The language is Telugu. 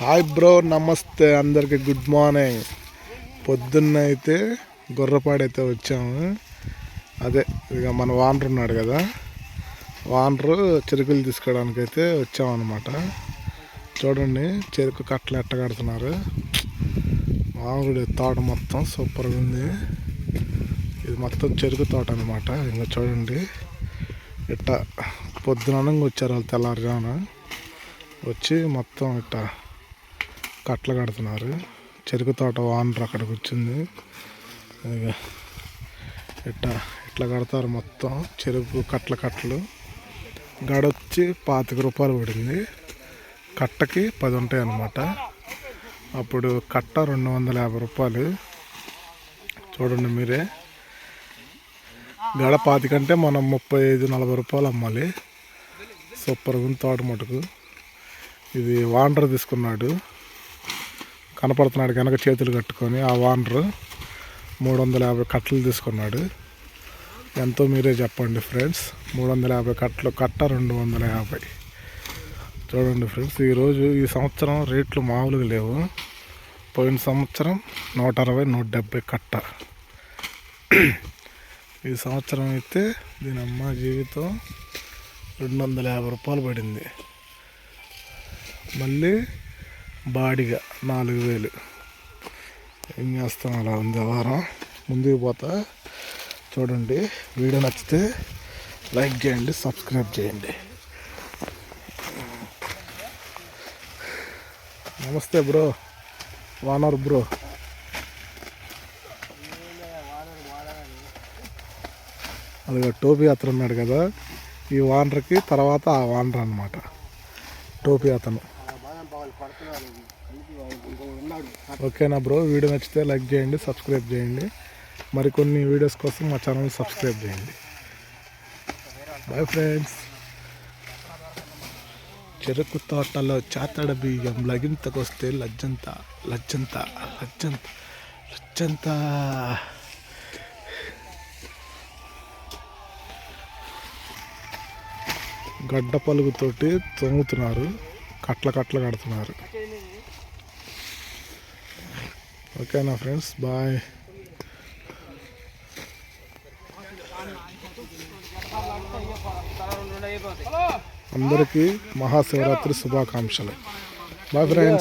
హాయ్ బ్రో నమస్తే అందరికి గుడ్ మార్నింగ్ పొద్దున్న అయితే గుర్రపాడైతే వచ్చాము. అదే ఇక మన వానర్ ఉన్నాడు కదా. వానరు చెరుకులు తీసుకోవడానికి అయితే వచ్చామన్నమాట. చూడండి చెరుకు కట్టలు ఎట్ట కడుతున్నారు. మామిడి తోట మొత్తం. సూపర్గా ఉంది. ఇది మొత్తం చెరుకు తోట అనమాట ఇంకా చూడండి. ఇట్ట పొద్దున వచ్చారు వాళ్ళు తెల్లారుజామున. వచ్చి మొత్తం ఇట్ట కట్టలు కడుతున్నారు. చెరుకు తోట ఓనర్ అక్కడ కూర్చుంది. ఇట్లా ఇట్లా కడతారు మొత్తం? చెరుకు కట్టల కట్టలు. గడొచ్చి పాతిక రూపాయలు పడింది. కట్టకి పది ఉంటాయి అన్నమాట. అప్పుడు కట్ట రెండు వందల యాభై రూపాయలు. చూడండి మీరే. గడ పాతికంటే మనం ముప్పై ఐదు నలభై రూపాయలు అమ్మాలి. సూపర్గా ఉంది తోట మటుకు. ఇది వానర్ తీసుకున్నాడు. కనపడుతున్నాడు కనుక చేతులు కట్టుకొని ఆ వానరు మూడు వందల యాభై కట్టలు తీసుకున్నాడు. ఎంతో మీరే చెప్పండి ఫ్రెండ్స్ మూడు వందల యాభై కట్టలు కట్ట రెండు వందల యాభై చూడండి ఫ్రెండ్స్ ఈరోజు ఈ సంవత్సరం రేట్లు మామూలుగా లేవు. పోయిన సంవత్సరం నూట అరవై నూట డెబ్బై కట్ట. ఈ సంవత్సరం అయితే దీని అమ్మ జీవితం రెండు వందల యాభై రూపాయలు పడింది. మళ్ళీ బాడిగ నాలుగు వేలు. ఏం చేస్తాం అలా ఉంది వారం ముందుకు పోతా. చూడండి వీడియో నచ్చితే లైక్ చేయండి సబ్స్క్రైబ్ చేయండి. నమస్తే బ్రో. వానర్ బ్రో. అలాగే టోపీ అతను ఉన్నాడు కదా. ఈ వానర్కి తర్వాత ఆ వానర్ అనమాట టోపీ అతను. ఓకేనా బ్రో? వీడియో నచ్చితే లైక్ చేయండి సబ్స్క్రైబ్ చేయండి. మరికొన్ని వీడియోస్ కోసం మా ఛానల్ సబ్స్క్రైబ్ చేయండి. బాయ్ ఫ్రెండ్స్ చెరుకు తోటలో చాతడ బియ్యం లగింతకొస్తే లజ్జంత లజ్జంత లజ్జంత లజ్జంత. గడ్డ పలుగుతోటి తోముతున్నారు. కట్ల కట్ల కడుతున్నారు. ఓకేనా ఫ్రెండ్స్ బాయ్. అందరికీ మహాశివరాత్రి శుభాకాంక్షలు. Bye friends.